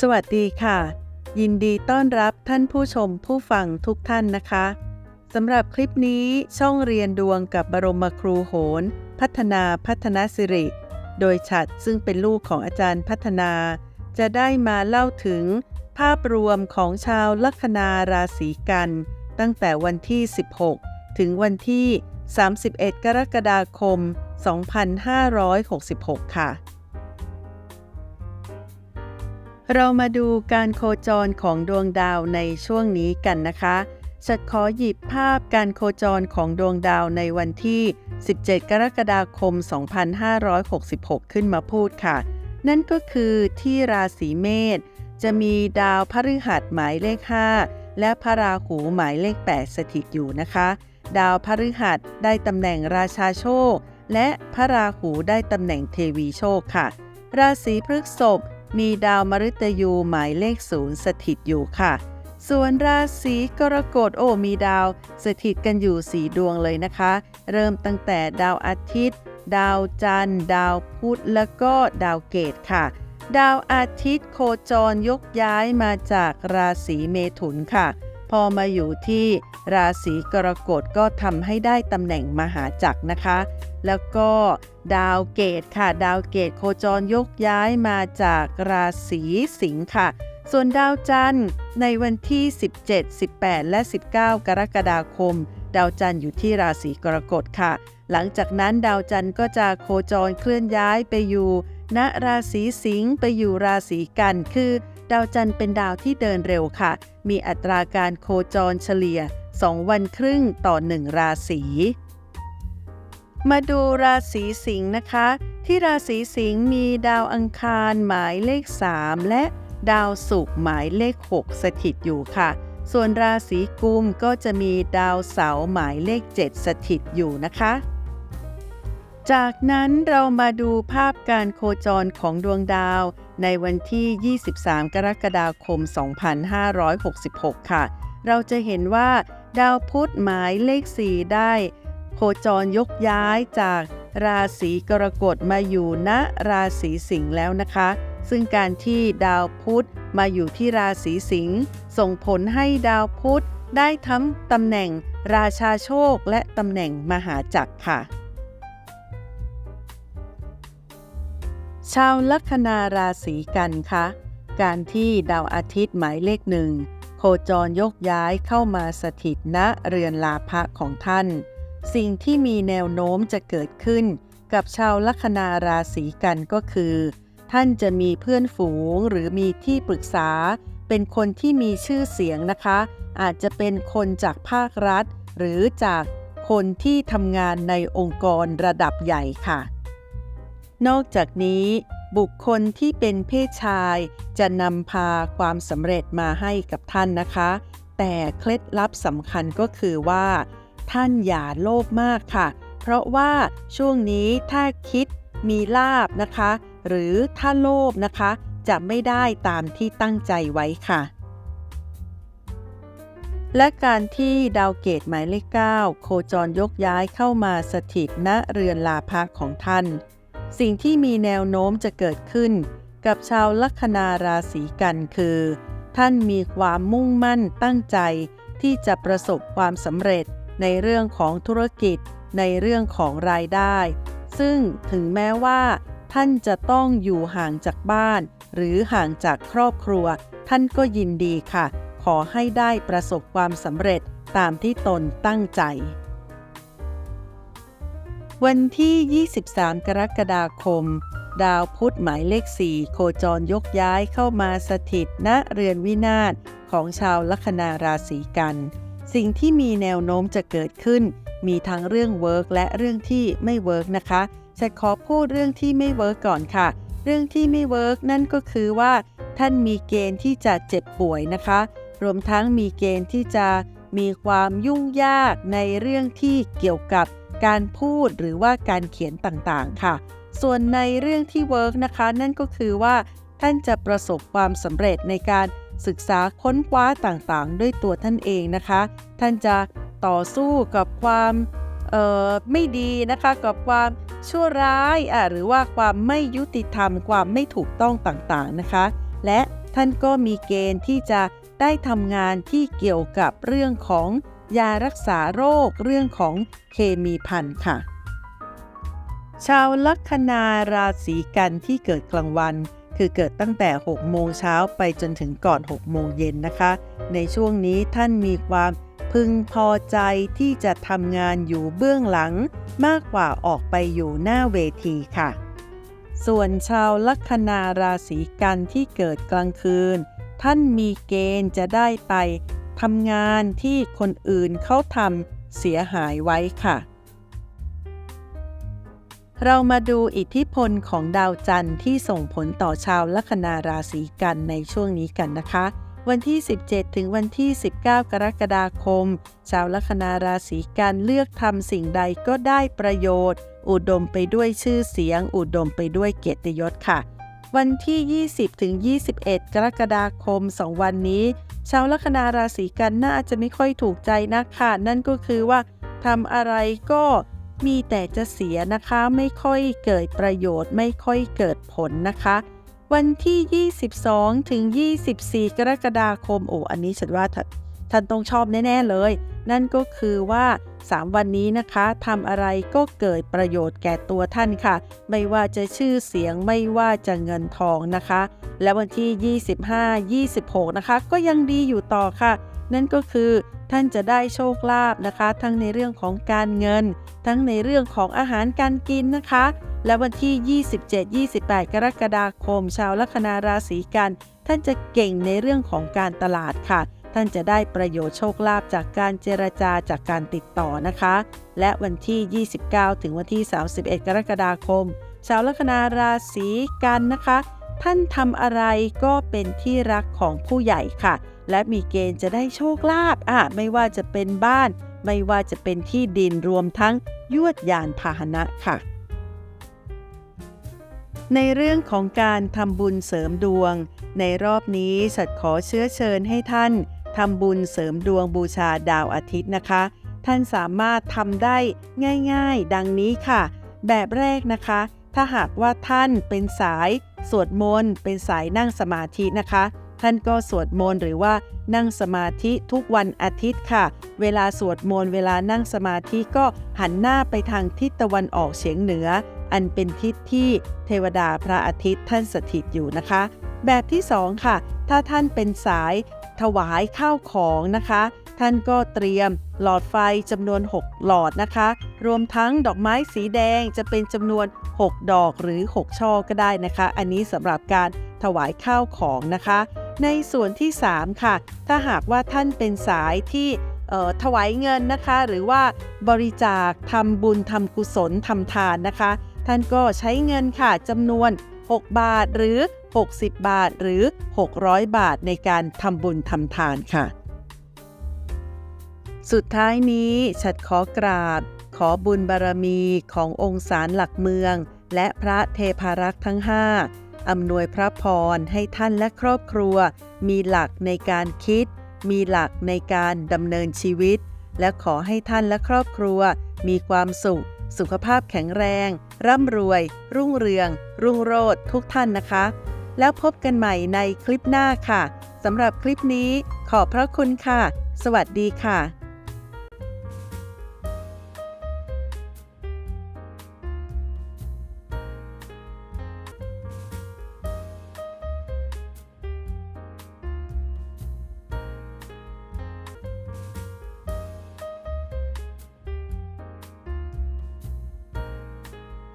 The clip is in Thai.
สวัสดีค่ะ ยินดีต้อนรับท่านผู้ชมผู้ฟังทุกท่านนะคะสำหรับคลิปนี้ช่องเรียนดวงกับบรมครูโหน พัฒนาพัฒนาสิริ โดยฉัดซึ่งเป็นลูกของอาจารย์พัฒนา จะได้มาเล่าถึง ภาพรวมของชาวลัคนาราศีกัน ตั้งแต่วันที่ 16 ถึงวันที่ 31 กรกฎาคม 2566 ค่ะ เรามาดูการโคจรของดวงดาวในช่วงนี้กันนะคะฉัดขอหยิบภาพการโคจรของดวงดาวในวันที่ 17 กรกฎาคม 2566 ขึ้นมาพูดค่ะ นั่นก็คือที่ราศีเมษจะมีดาวพฤหัสหมายเลข 5 และพระราหูหมายเลข 8 สถิตอยู่นะคะ ดาวพฤหัสได้ตำแหน่งราชาโชค และพระราหูได้ตำแหน่งเทวีโชคค่ะ ราศีพฤษภ มีดาวมฤตยูหมายเลขศูนย์สถิตอยู่ค่ะ ส่วนราศีกรกฎโอ้มีดาวสถิตกันอยู่สีดวงเลยนะคะ เริ่มตั้งแต่ดาวอาทิตย์ ดาวจันทร์ ดาวพุธแล้วก็ดาวเกตค่ะ ดาวอาทิตย์โคจรยกย้ายมาจากราศีเมถุนค่ะ พอมาอยู่ที่ราศีกรกฎก็ทำให้ได้ตำแหน่งมหาจักรนะคะ แล้วก็ดาวเกตค่ะ ดาวเกตโคจรยกย้ายมาจากราศีสิงค์ค่ะ ส่วนดาวจันทร์ในวันที่ 17 18 และ 19 กรกฎาคม ดาวจันทร์อยู่ที่ราศีกรกฎค่ะ หลังจากนั้นดาวจันทร์ก็จะโคจรเคลื่อนย้ายไปอยู่ณราศีสิงห์ไปอยู่ราศีกัน คือ ดาวจันทร์เป็นดาวที่เดินเร็วค่ะ มีอัตราการโคจรเฉลี่ย 2 วันครึ่งต่อ 1 ราศี มาดูราศีสิงห์นะคะ ที่ราศีสิงห์มีดาวอังคารหมายเลข 3 และดาวศุกร์หมายเลข 6 สถิตอยู่ค่ะ ส่วนราศีกุมก็จะมีดาวเสาร์หมายเลข 7 สถิตอยู่นะคะ จากนั้นเรามาดูภาพการโคจรของดวงดาว ในวันที่ 23 กรกฎาคม 2566 ค่ะ เราจะเห็นว่า ดาวพุธหมายเลข 4 ได้ โคจรยกย้ายจากราศีกรกฎมาอยู่ณราศีสิงห์แล้วนะคะ ซึ่งการที่ดาวพุธมาอยู่ที่ราศีสิงห์ส่งผลให้ดาวพุธได้ทั้งตำแหน่งราชาโชคและตำแหน่งมหาจักรค่ะ ชาวลัคนาราศีกันคะการที่ดาวอาทิตย์หมายเลขหนึ่งโคจรยกย้ายเข้ามาสถิตณเรือนลาภะของท่าน สิ่งที่มีแนวโน้มจะเกิดขึ้น กับชาวลัคนาราศีกันก็คือ ท่านจะมีเพื่อนฝูงหรือมีที่ปรึกษา เป็นคนที่มีชื่อเสียงนะคะ อาจจะเป็นคนจากภาครัฐ หรือจากคนที่ทำงานในองค์กรระดับใหญ่ค่ะ นอกจากนี้บุคคลที่เป็นเพศชายจะนำพาความสำเร็จมาให้กับท่านนะคะ แต่เคล็ดลับสำคัญก็คือว่า ท่านอย่าโลภมากค่ะ เพราะว่าช่วงนี้ถ้าคิดมีลาบนะคะ หรือถ้าโลภนะคะ จะไม่ได้ตามที่ตั้งใจไว้ค่ะ และการที่ดาวเกตหมายเลข 9 โคจรยกย้ายเข้ามาสถิตณเรือนลาภะของท่าน สิ่งที่มีแนวโน้มจะเกิดขึ้น กับชาวลัคนาราศีกันคือ ท่านมีความมุ่งมั่นตั้งใจที่จะประสบความสำเร็จ ในเรื่องของธุรกิจ ในเรื่องของรายได้ ซึ่งถึงแม้ว่า ท่านจะต้องอยู่ห่างจากบ้าน หรือห่างจากครอบครัว ท่านก็ยินดีค่ะ ขอให้ได้ประสบความสำเร็จตามที่ตนตั้งใจ วันที่ 23 กรกฎาคม ดาวพุธหมายเลข 4 โคจรยกย้ายเข้ามาสถิตณเรือนวินาศของชาวลัคนาราศีกัน สิ่งที่มีแนวโน้มจะเกิดขึ้น มีทั้งเรื่องเวิร์กและเรื่องที่ไม่เวิร์กนะคะจะขอพูดเรื่องที่ไม่เวิร์กก่อนค่ะ เรื่องที่ไม่เวิร์กนั่นก็คือว่า ท่านมีเกณฑ์ที่จะเจ็บป่วยนะคะ รวมทั้งมีเกณฑ์ที่จะมีความยุ่งยากในเรื่องที่เกี่ยวกับการพูดหรือว่าการเขียนต่างๆค่ะ ส่วนในเรื่องที่เวิร์กนะคะ นั่นก็คือว่าท่านจะประสบความสำเร็จในการ ศึกษาค้นคว้าต่างๆ ด้วยตัวท่านเองนะคะ ท่านจะต่อสู้กับความไม่ดีนะคะกับความชั่วร้ายหรือว่าความไม่ยุติธรรม ความไม่ถูกต้องต่างๆนะคะ และท่านก็มีเกณฑ์ที่จะได้ทำงานที่เกี่ยวกับเรื่องของยารักษาโรคเรื่องของเคมีพันค่ะ ชาวลัคนาราศีกันที่เกิดกลางวัน คือเกิดตั้งแต่ 6 โมงเช้าไปจนถึงก่อน 6 โมงเย็นนะคะ ในช่วงนี้ท่านมีความพึงพอใจที่จะทำงานอยู่เบื้องหลัง มากกว่าออกไปอยู่หน้าเวทีค่ะ ส่วนชาวลัคนาราศีกันที่เกิดกลางคืน ท่านมีเกณฑ์จะได้ไปทำงานที่คนอื่นเขาทำเสียหายไว้ค่ะ เรามาดูอิทธิพลของดาวจันทร์ที่ส่งผลต่อชาวลัคนาราศีกันในช่วงนี้กันนะคะ วันที่ 17 ถึงวันที่ 19 กรกฎาคม ชาวลัคนาราศีกันเลือกทำสิ่งใดก็ได้ประโยชน์ อุดมไปด้วยชื่อเสียง อุดมไปด้วยเกียรติยศค่ะ วันที่ 20 ถึง 21 กรกฎาคม 2 วันนี้ ชาวลัคนาราศีกันน่าจะไม่ค่อยถูกใจนักค่ะนั่นก็คือว่าทำอะไรก็ มีแต่จะเสียนะคะไม่ค่อยเกิดประโยชน์ไม่ค่อยเกิดผลนะคะ วันที่ 22 ถึง 24 กรกฎาคมโอ้อันนี้ฉันว่าท่านต้องชอบแน่ ๆ เลย นั่นก็คือว่า 3 วันนี้นะคะทำอะไรก็เกิดประโยชน์แก่ตัวท่านค่ะ ไม่ว่าจะชื่อเสียงไม่ว่าจะเงินทองนะคะ และวันที่ 25 26 นะคะ ก็ยังดีอยู่ต่อค่ะ นั่นก็คือ ท่านจะได้โชคลาภนะคะ ทั้งในเรื่องของการเงิน ทั้งในเรื่องของอาหารการกินนะคะ และวันที่ 27-28 กรกฎาคม ชาวลัคนาราศีกัน ท่านจะเก่งในเรื่องของการตลาดค่ะ ท่านจะได้ประโยชน์โชคลาภจากการเจรจาจากการติดต่อนะคะ และวันที่ 29 ถึงวันที่ 31 กรกฎาคม ชาวลัคนาราศีกันนะคะ ท่านทำอะไรก็เป็นที่รักของผู้ใหญ่ค่ะ และมีเกณฑ์จะได้โชคลาภอะไม่ว่าจะเป็นบ้าน ไม่ว่าจะเป็นที่ดินรวมทั้งยวดยานพาหนะค่ะ ในเรื่องของการทำบุญเสริมดวง ในรอบนี้ฉัดขอเชื้อเชิญให้ท่านทำบุญเสริมดวงบูชาดาวอาทิตย์นะคะ ท่านสามารถทำได้ง่าย ๆ ดังนี้ค่ะ แบบแรกนะคะ ถ้าหากว่าท่านเป็นสายสวดมนต์เป็นสายนั่งสมาธินะคะ ท่านก็สวดมนต์หรือว่านั่งสมาธิทุกวันอาทิตย์ค่ะ เวลาสวดมนต์เวลานั่งสมาธิก็หันหน้าไปทางทิศตะวันออกเฉียงเหนือ อันเป็นทิศที่เทวดาพระอาทิตย์ท่านสถิตอยู่นะคะ แบบที่สองค่ะ ถ้าท่านเป็นสายถวายข้าวของนะคะ ท่านก็เตรียมหลอดไฟจำนวน 6 หลอดนะคะ รวมทั้งดอกไม้สีแดงจะเป็นจำนวน 6 ดอกหรือ 6 ช่อก็ได้นะคะ อันนี้สำหรับการถวายข้าวของนะคะ ในส่วนที่ 3 ค่ะ ถ้าหากว่าท่านเป็นสายที่ถวายเงินนะคะ หรือว่าบริจาคทำบุญทำกุศลทำทานนะคะ ท่านก็ใช้เงินค่ะจำนวน 6 บาทหรือ 60 บาทหรือ 600 บาทในการทำบุญทำทานค่ะ สุดท้ายนี้ฉัดขอกราบ ขอบุญบารมีขององค์สารหลักเมือง และพระเทพารักษ์ทั้งห้า อำนวยพระพรให้ท่านและครอบครัว มีหลักในการคิด มีหลักในการดำเนินชีวิต และขอให้ท่านและครอบครัว มีความสุข สุขภาพแข็งแรง ร่ำรวย รุ่งเรือง รุ่งโรจน์ทุกท่านนะคะ แล้วพบกันใหม่ในคลิปหน้าค่ะสำหรับคลิปนี้ขอบพระคุณค่ะ สวัสดีค่ะ